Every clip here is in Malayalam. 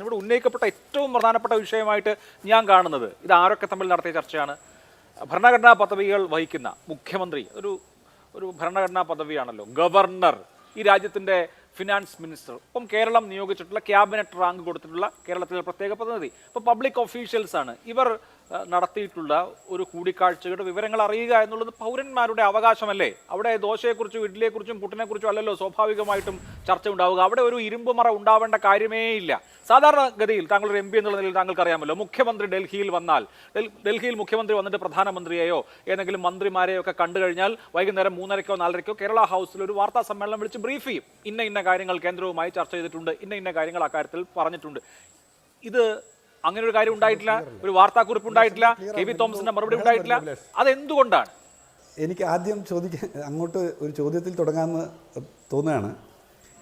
ഇവിടെ ഉന്നയിക്കപ്പെട്ട ഏറ്റവും പ്രധാനപ്പെട്ട വിഷയമായിട്ട് ഞാൻ കാണുന്നത് ഇത് ആരൊക്കെ തമ്മിൽ നടത്തിയ ചർച്ചയാണ്. ഭരണഘടനാ പദവികൾ വഹിക്കുന്ന മുഖ്യമന്ത്രി ഒരു ഒരു ഭരണഘടനാ പദവിയാണല്ലോ ഗവർണർ ഈ രാജ്യത്തിന്റെ ഫിനാൻസ് മിനിസ്റ്റർ ഇപ്പം കേരളം നിയോഗിച്ചിട്ടുള്ള ക്യാബിനറ്റ് റാങ്ക് കൊടുത്തിട്ടുള്ള കേരളത്തിലെ പ്രത്യേക പ്രതിനിധി. ഇപ്പോൾ പബ്ലിക് ഒഫീഷ്യൽസാണ് ഇവർ നടത്തിയിട്ടുള്ള ഒരു കൂടിക്കാഴ്ചയുടെ വിവരങ്ങൾ അറിയുക എന്നുള്ളത് പൗരന്മാരുടെ അവകാശമല്ലേ? അവിടെ ദോശയെക്കുറിച്ചും ഇഡ്ഡലിയെക്കുറിച്ചും പുട്ടിനെക്കുറിച്ചും അല്ലല്ലോ സ്വാഭാവികമായിട്ടും ചർച്ച ഉണ്ടാവുക. അവിടെ ഒരു ഇരുമ്പ് മറ ഉണ്ടാവേണ്ട കാര്യമേ ഇല്ല. സാധാരണഗതിയിൽ താങ്കളൊരു എം പി എന്നുള്ള നിലയിൽ താങ്കൾക്ക് അറിയാമല്ലോ മുഖ്യമന്ത്രി ഡൽഹിയിൽ വന്നാൽ ഡൽഹിയിൽ മുഖ്യമന്ത്രി വന്നിട്ട് പ്രധാനമന്ത്രിയെയോ ഏതെങ്കിലും മന്ത്രിമാരെയോ ഒക്കെ കണ്ടു കഴിഞ്ഞാൽ വൈകുന്നേരം മൂന്നരയ്ക്കോ നാലരയ്ക്കോ കേരള ഹൗസിൽ ഒരു വാർത്താ സമ്മേളനം വിളിച്ച് ബ്രീഫ് ചെയ്യും. ഇന്ന ഇന്ന കാര്യങ്ങൾ കേന്ദ്രവുമായി ചർച്ച ചെയ്തിട്ടുണ്ട് ഇന്ന ഇന്ന കാര്യങ്ങൾ അക്കാര്യത്തിൽ പറഞ്ഞിട്ടുണ്ട്. ഇത് അങ്ങനെ ഒരു കാര്യം ഉണ്ടായിട്ടില്ല ഒരു വാർത്താക്കുറിപ്പ് ഉണ്ടായിട്ടില്ല കെ വി തോമസിന്റെ മറുപടി ഉണ്ടായിട്ടില്ല. അതെന്തുകൊണ്ടാണ്? എനിക്ക് ആദ്യം ചോദിക്കാൻ അങ്ങോട്ട് ഒരു ചോദ്യത്തിൽ തുടങ്ങാമെന്ന് തോന്നുകയാണ്.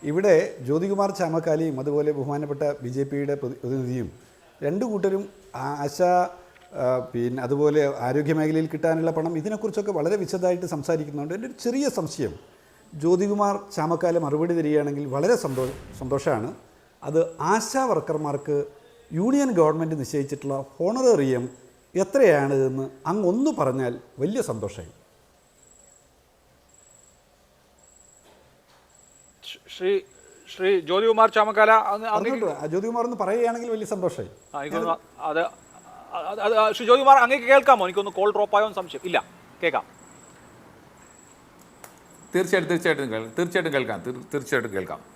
ഇവിടെ ജ്യോതികുമാർ ചാമക്കാലിയും അതുപോലെ ബഹുമാനപ്പെട്ട ബി ജെ പിയുടെ പ്രതിനിധിയും രണ്ടു കൂട്ടരും ആശ പിന്നെ അതുപോലെ ആരോഗ്യ മേഖലയിൽ കിട്ടാനുള്ള പണം ഇതിനെക്കുറിച്ചൊക്കെ വളരെ വിശദമായിട്ട് സംസാരിക്കുന്നുണ്ട്. എന്റെ ഒരു ചെറിയ സംശയം ജ്യോതികുമാർ ചാമക്കാല മറുപടി തരികയാണെങ്കിൽ വളരെ സന്തോ സന്തോഷമാണ്. അത് ആശാ വർക്കർമാർക്ക് യൂണിയൻ ഗവൺമെന്റ് നിശ്ചയിച്ചിട്ടുള്ള ഹോണറേറിയം എത്രയാണ് എന്ന് അങ്ങ് ഒന്ന് പറഞ്ഞാൽ വലിയ സന്തോഷമായി. ശ്രീ- ശ്രീ ജ്യോതികുമാർ ചാമക്കാല ജ്യോതികുമാർ ഒന്ന് പറയുകയാണെങ്കിൽ വലിയ സന്തോഷമായി. അത് ശ്രീ ജ്യോതികുമാർ അങ്ങേക്ക് കേൾക്കാമോ? എനിക്കൊന്ന് കോൾ ഡ്രോപ്പ് ആയോ സംശയം. ഇല്ല കേൾക്കാം. തീർച്ചയായിട്ടും തീർച്ചയായിട്ടും കേൾക്കാം തീർച്ചയായിട്ടും കേൾക്കാം തീർ- തീർച്ചയായിട്ടും കേൾക്കാം.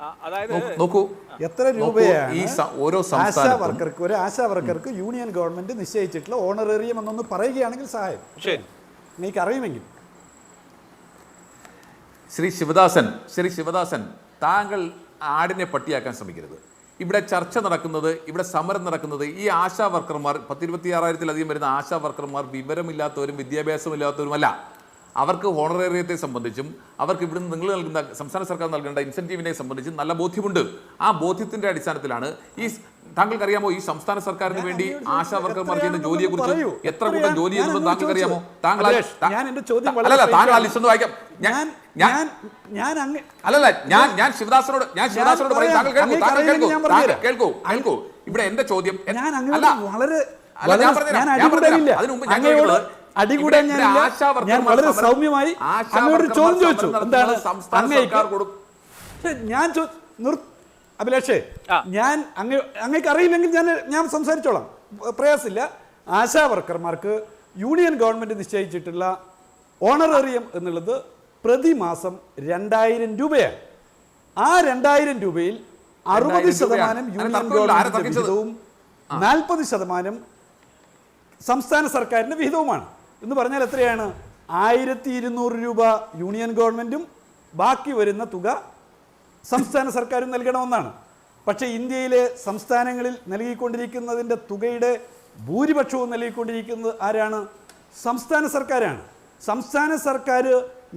നോക്കൂ- നോക്കൂ. എത്ര രൂപയാണ് ഈ ഓരോ ആശാ വർക്കർക്ക് ഒരു ആശാ വർക്കർക്ക് യൂണിയൻ ഗവൺമെന്റ് നിശ്ചയിച്ചിട്ടുള്ള ഓണറേറിയം എന്നൊന്ന് പറയുകയാണെങ്കിൽ സഹായം. ശരി. എനിക്ക് അറിയുമെങ്കിൽ ശ്രീ ശിവദാസൻ ശ്രീ ശിവദാസൻ താങ്കൾ ആടിനെ പട്ടിയാക്കാൻ ശ്രമിക്കരുത്. ഇവിടെ ചർച്ച നടക്കുന്നത് ഇവിടെ സമരം നടക്കുന്നത് ഈ ആശാ വർക്കർമാർ പത്തിരുപത്തി ആറായിരത്തിലധികം വരുന്ന ആശാ വർക്കർമാർ വിവരമില്ലാത്തവരും വിദ്യാഭ്യാസമില്ലാത്തവരുമല്ല. അവർക്ക് ഹോണറേറിയത്തെ സംബന്ധിച്ചും അവർക്ക് ഇവിടുന്ന് നിങ്ങൾ നൽകുന്ന സംസ്ഥാന സർക്കാർ നൽകേണ്ട ഇൻസെന്റീവിനെ സംബന്ധിച്ചും നല്ല ബോധ്യമുണ്ട്. ആ ബോധ്യത്തിന്റെ അടിസ്ഥാനത്തിലാണ് ഈ താങ്കൾക്കറിയാമോ ഈ സംസ്ഥാന സർക്കാരിന് വേണ്ടി ആശാ വർക്കർമാർ ചെയ്യുന്ന ജോലിയെ കുറിച്ച് എത്ര കൂട്ടം? ജോലി ചെയ്യുന്നുണ്ടെന്ന് താങ്കൾക്കറിയാമോ? താങ്കൾ അല്ലല്ല താങ്കൾ ആ ലിസ്റ്റ് ഒന്ന് വായിക്കാം. ഞാൻ ഞാൻ ഞാൻ അല്ലല്ല ഞാൻ ഞാൻ ശിവദാസനോട് ഞാൻ ശിവദാസനോട് പറയും. താങ്കൾ കേൾക്കൂ താങ്കൾ കേൾക്കൂ താങ്കൾ കേൾക്കൂ കേൾക്കൂ. ഇവിടെ എന്റെ ചോദ്യം ഞാൻ അല്ല. വളരെ ഞാൻ പറഞ്ഞു ഞാൻ ഞാൻ അടികൂടാൻ ഞാനില്ല. ഞാൻ വളരെ സൗമ്യമായി അങ്ങോട്ട് ചോദ്യം ചോദിച്ചു. എന്താണ് സംസ്ഥാന സർക്കാർ കൊടു- ഞാൻ നിർ അഭിലാഷേ ഞാൻ അങ്ങ് അങ്ങേക്ക് അറിയില്ലെങ്കിൽ ഞാൻ ഞാൻ സംസാരിച്ചോളാം. പ്രയാസില്ല പ്രയാസമില്ല. ആശാ വർക്കർമാർക്ക് യൂണിയൻ ഗവൺമെന്റ് നിശ്ചയിച്ചിട്ടുള്ള ഓണറേറിയം എന്നുള്ളത് പ്രതിമാസം രണ്ടായിരം രൂപയാണ്. ആ രണ്ടായിരം രൂപയിൽ അറുപത് ശതമാനം. യൂണിയൻ ഗവൺമെന്റ് വിഹിതവും നാൽപ്പത് ശതമാനം സംസ്ഥാന സർക്കാരിന്റെ വിഹിതവുമാണ്. എന്ന് പറഞ്ഞാൽ എത്രയാണ്? ആയിരത്തി ഇരുന്നൂറ് രൂപ യൂണിയൻ ഗവൺമെന്റും ബാക്കി വരുന്ന തുക സംസ്ഥാന സർക്കാരും നൽകണമെന്നാണ്. പക്ഷേ ഇന്ത്യയിലെ സംസ്ഥാനങ്ങളിൽ നൽകിക്കൊണ്ടിരിക്കുന്നതിന്റെ തുകയുടെ ഭൂരിപക്ഷവും നൽകിക്കൊണ്ടിരിക്കുന്നത് ആരാണ്? സംസ്ഥാന സർക്കാരാണ്. സംസ്ഥാന സർക്കാർ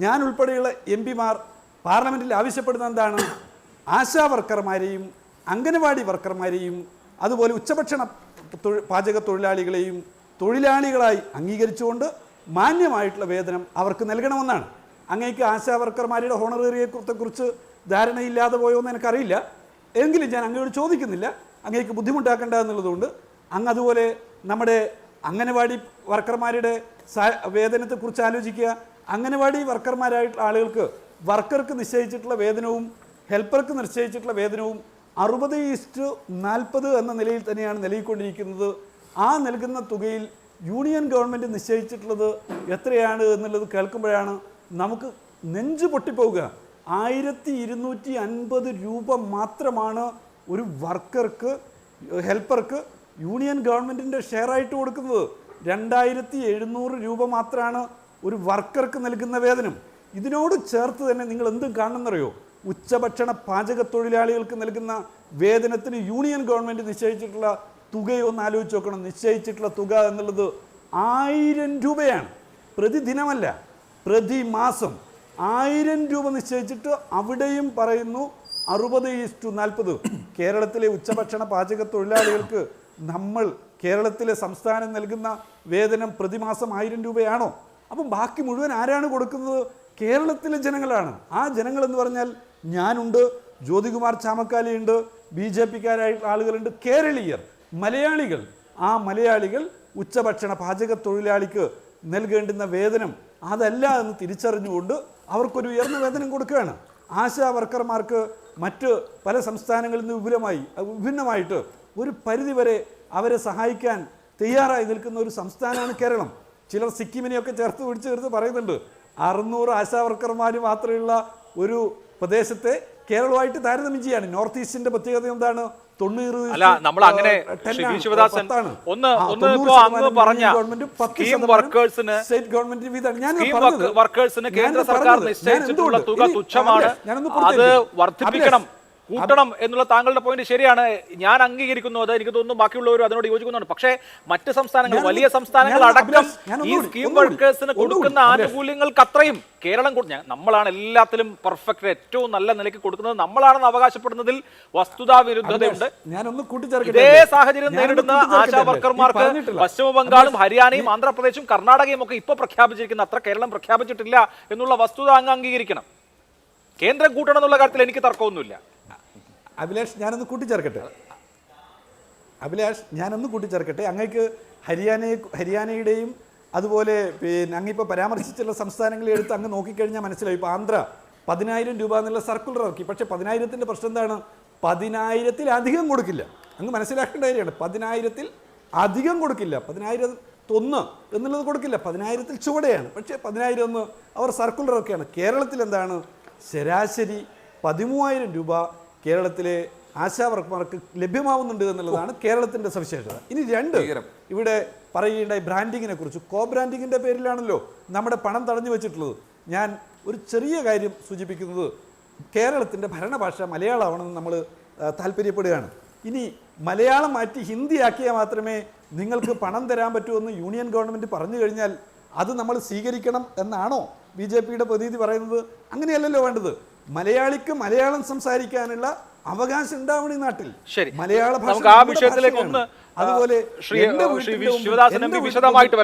ഞാൻ ഉൾപ്പെടെയുള്ള എം പിമാർ പാർലമെന്റിൽ ആവശ്യപ്പെടുന്ന എന്താണ്? ആശാ വർക്കർമാരെയും അംഗനവാടി വർക്കർമാരെയും അതുപോലെ ഉച്ചഭക്ഷണ പാചക തൊഴിലാളികളെയും തൊഴിലാളികളായി അംഗീകരിച്ചുകൊണ്ട് മാന്യമായിട്ടുള്ള വേതനം അവർക്ക് നൽകണമെന്നാണ്. അങ്ങേക്ക് ആശാ വർക്കർമാരുടെ ഹോണറേറിയത്തെക്കുറിച്ച് ധാരണയില്ലാതെ പോയോ എന്ന് എനിക്കറിയില്ല. എങ്കിലും ഞാൻ അങ്ങയോട് ചോദിക്കുന്നില്ല. അങ്ങേക്ക് ബുദ്ധിമുട്ടാക്കേണ്ട എന്നുള്ളതുകൊണ്ട് അങ്ങ് അതുപോലെ നമ്മുടെ അംഗനവാടി വർക്കർമാരുടെ വേതനത്തെക്കുറിച്ച് ആലോചിക്കുക. അംഗനവാടി വർക്കർമാരായിട്ടുള്ള ആളുകൾക്ക് വർക്കർക്ക് നിശ്ചയിച്ചിട്ടുള്ള വേതനവും ഹെൽപ്പർക്ക് നിശ്ചയിച്ചിട്ടുള്ള വേതനവും അറുപത് ഈസ്റ്റ് നാൽപ്പത് എന്ന നിലയിൽ തന്നെയാണ് നൽകിക്കൊണ്ടിരിക്കുന്നത് ആ നൽകുന്ന തുകയിൽ യൂണിയൻ ഗവൺമെന്റ് നിശ്ചയിച്ചിട്ടുള്ളത് എത്രയാണ് എന്നുള്ളത് കേൾക്കുമ്പോഴാണ് നമുക്ക് നെഞ്ച് പൊട്ടിപ്പോവുക. ആയിരത്തി ഇരുന്നൂറ്റി അൻപത് രൂപ മാത്രമാണ് ഒരു വർക്കർക്ക് ഹെൽപ്പർക്ക് യൂണിയൻ ഗവൺമെന്റിന്റെ ഷെയറായിട്ട് കൊടുക്കുന്നത്. രണ്ടായിരത്തി എഴുന്നൂറ് രൂപ മാത്രമാണ് ഒരു വർക്കർക്ക് നൽകുന്ന വേതനം. ഇതിനോട് ചേർത്ത് തന്നെ നിങ്ങൾ എന്തും കാണണമെന്നറിയോ ഉച്ചഭക്ഷണ പാചക തൊഴിലാളികൾക്ക് നൽകുന്ന വേതനത്തിന് യൂണിയൻ ഗവൺമെന്റ് നിശ്ചയിച്ചിട്ടുള്ള തുകയൊന്ന് ആലോചിച്ച് നോക്കണം. നിശ്ചയിച്ചിട്ടുള്ള തുക എന്നുള്ളത് ആയിരം രൂപയാണ്. പ്രതിദിനമല്ല പ്രതിമാസം. ആയിരം രൂപ നിശ്ചയിച്ചിട്ട് അവിടെയും പറയുന്നു അറുപത് ഈസ്റ്റു നാൽപ്പത്. കേരളത്തിലെ ഉച്ചഭക്ഷണ പാചക തൊഴിലാളികൾക്ക് നമ്മൾ കേരളത്തിലെ സംസ്ഥാനം നൽകുന്ന വേതനം പ്രതിമാസം ആയിരം രൂപയാണോ? അപ്പം ബാക്കി മുഴുവൻ ആരാണ് കൊടുക്കുന്നത്? കേരളത്തിലെ ജനങ്ങളാണ്. ആ ജനങ്ങൾ എന്ന് പറഞ്ഞാൽ ഞാനുണ്ട് ജ്യോതികുമാർ ചാമക്കാലിയുണ്ട് ബി ജെ പിക്കാരായിട്ടുള്ള ആളുകളുണ്ട് കേരളീയർ. മലയാളികൾ ആ മലയാളികൾ ഉച്ചഭക്ഷണ പാചക തൊഴിലാളിക്ക് നൽകേണ്ടുന്ന വേതനം അതല്ല എന്ന് തിരിച്ചറിഞ്ഞുകൊണ്ട് അവർക്കൊരു ഉയർന്ന വേതനം കൊടുക്കുകയാണ്. ആശാ വർക്കർമാർക്ക് മറ്റ് പല സംസ്ഥാനങ്ങളിൽ നിന്ന് വിപുലമായി വിഭിന്നമായിട്ട് ഒരു പരിധിവരെ അവരെ സഹായിക്കാൻ തയ്യാറായി നിൽക്കുന്ന ഒരു സംസ്ഥാനമാണ് കേരളം. ചിലർ സിക്കിമിനെയൊക്കെ ചേർത്ത് പിടിച്ച് ചേർത്ത് പറയുന്നുണ്ട് അറുന്നൂറ് ആശാവർക്കർമാർ മാത്രമുള്ള ഒരു പ്രദേശത്തെ കേരളമായിട്ട് താരതമ്യം ചെയ്യാണ്. നോർത്ത് ഈസ്റ്റിന്റെ പ്രത്യേകത എന്താണ്? തൊണ്ണൂറ് അല്ല നമ്മൾ അങ്ങനെ ശിവദാസൻ ഒന്ന് ഒന്ന് ഇപ്പോ അങ്ങ് പറഞ്ഞ സ്കീം വർക്കേഴ്സിന് സ്റ്റേറ്റ് ഗവൺമെന്റ് വീതമാണ് ഞാൻ വർക്കേഴ്സിന് കേന്ദ്ര സർക്കാർ. നിശ്ചയിച്ചിട്ടുള്ള തുക തുച്ഛമാണ്. അത് വർദ്ധിപ്പിക്കണം. കൂട്ടണം എന്നുള്ള താങ്കളുടെ പോയിന്റ് ശരിയാണ്. ഞാൻ അംഗീകരിക്കുന്നു അത്. എനിക്ക് തോന്നുന്നു ബാക്കിയുള്ളവരും അതിനോട് യോജിക്കുന്നുണ്ട്. പക്ഷേ മറ്റ് സംസ്ഥാനങ്ങൾ വലിയ സംസ്ഥാനങ്ങൾ അടക്കം ഈ സ്കീം വർക്കേഴ്സിന് കൊടുക്കുന്ന. ആനുകൂല്യങ്ങൾക്ക് അത്രയും കേരളം നമ്മളാണ് എല്ലാത്തിലും പെർഫെക്റ്റ് ഏറ്റവും നല്ല നിലയ്ക്ക് കൊടുക്കുന്നത്. നമ്മളാണെന്ന് അവകാശപ്പെടുന്നതിൽ വസ്തുതാ വിരുദ്ധതയുണ്ട് ഇതേ. സാഹചര്യം നേരിടുന്ന ആശാ വർക്കർമാർക്ക് പശ്ചിമബംഗാളും പശ്ചിമ ബംഗാളും ഹരിയാനയും ആന്ധ്രാപ്രദേശും കർണാടകയും ഒക്കെ ഇപ്പൊ പ്രഖ്യാപിച്ചിരിക്കുന്ന അത്ര കേരളം പ്രഖ്യാപിച്ചിട്ടില്ല എന്നുള്ള വസ്തുത അങ്ങ് അംഗീകരിക്കണം. കേന്ദ്രം കൂട്ടണം എന്നുള്ള കാര്യത്തിൽ എനിക്ക് തർക്കമൊന്നുമില്ല. അഭിലാഷ് ഞാനൊന്ന് കൂട്ടിച്ചേർക്കട്ടെ? അഭിലാഷ് ഞാനൊന്ന് കൂട്ടിച്ചേർക്കട്ടെ? അങ്ങേക്ക് ഹരിയാനയെ ഹരിയാനയുടെയും അതുപോലെ പിന്നെ അങ്ങിപ്പോൾ പരാമർശിച്ചുള്ള സംസ്ഥാനങ്ങളെ എടുത്ത് അങ്ങ് നോക്കിക്കഴിഞ്ഞാൽ മനസ്സിലായി. ഇപ്പോൾ ആന്ധ്ര പതിനായിരം രൂപ എന്നുള്ള സർക്കുലർ ഇറക്കി. പക്ഷേ പതിനായിരത്തിന്റെ പ്രശ്നം എന്താണ്? പതിനായിരത്തിൽ അധികം കൊടുക്കില്ല. അങ്ങ് മനസ്സിലാക്കേണ്ട കാര്യമാണ്. പതിനായിരത്തിൽ അധികം കൊടുക്കില്ല. പതിനായിരം തൊന്ന് എന്നുള്ളത് കൊടുക്കില്ല. പതിനായിരത്തിൽ ചുവടെയാണ്. പക്ഷേ പതിനായിരം ഒന്ന് അവർ സർക്കുലർ ഇറക്കുകയാണ്. കേരളത്തിൽ എന്താണ്? ശരാശരി പതിമൂവായിരം രൂപ കേരളത്തിലെ ആശാ വർക്കർമാർക്ക് ലഭ്യമാവുന്നുണ്ട് എന്നുള്ളതാണ് കേരളത്തിന്റെ സവിശേഷത. ഇനി രണ്ട് ഇവിടെ പറയുകയുണ്ടായി ബ്രാൻഡിങ്ങിനെ കുറിച്ച്. കോ ബ്രാൻഡിങ്ങിന്റെ പേരിലാണല്ലോ നമ്മുടെ പണം തടഞ്ഞു വെച്ചിട്ടുള്ളത്. ഞാൻ ഒരു ചെറിയ കാര്യം സൂചിപ്പിക്കുന്നത് കേരളത്തിന്റെ ഭരണഭാഷ മലയാളമാണെന്ന് നമ്മൾ താല്പര്യപ്പെടുകയാണ്. ഇനി മലയാളം മാറ്റി ഹിന്ദിയാക്കിയാൽ മാത്രമേ നിങ്ങൾക്ക് പണം തരാൻ പറ്റൂ എന്ന് യൂണിയൻ ഗവൺമെന്റ് പറഞ്ഞു കഴിഞ്ഞാൽ അത് നമ്മൾ സ്വീകരിക്കണം എന്നാണോ ബി ജെ പിയുടെ പ്രതിനിധി പറയുന്നത്? അങ്ങനെയല്ലല്ലോ വേണ്ടത്. മലയാളിക്ക് മലയാളം സംസാരിക്കാനുള്ള അവകാശം ഉണ്ടാവണം ഈ നാട്ടിൽ. ശരി. മലയാള ഭാഷ അതുപോലെ വിശദമായിട്ട്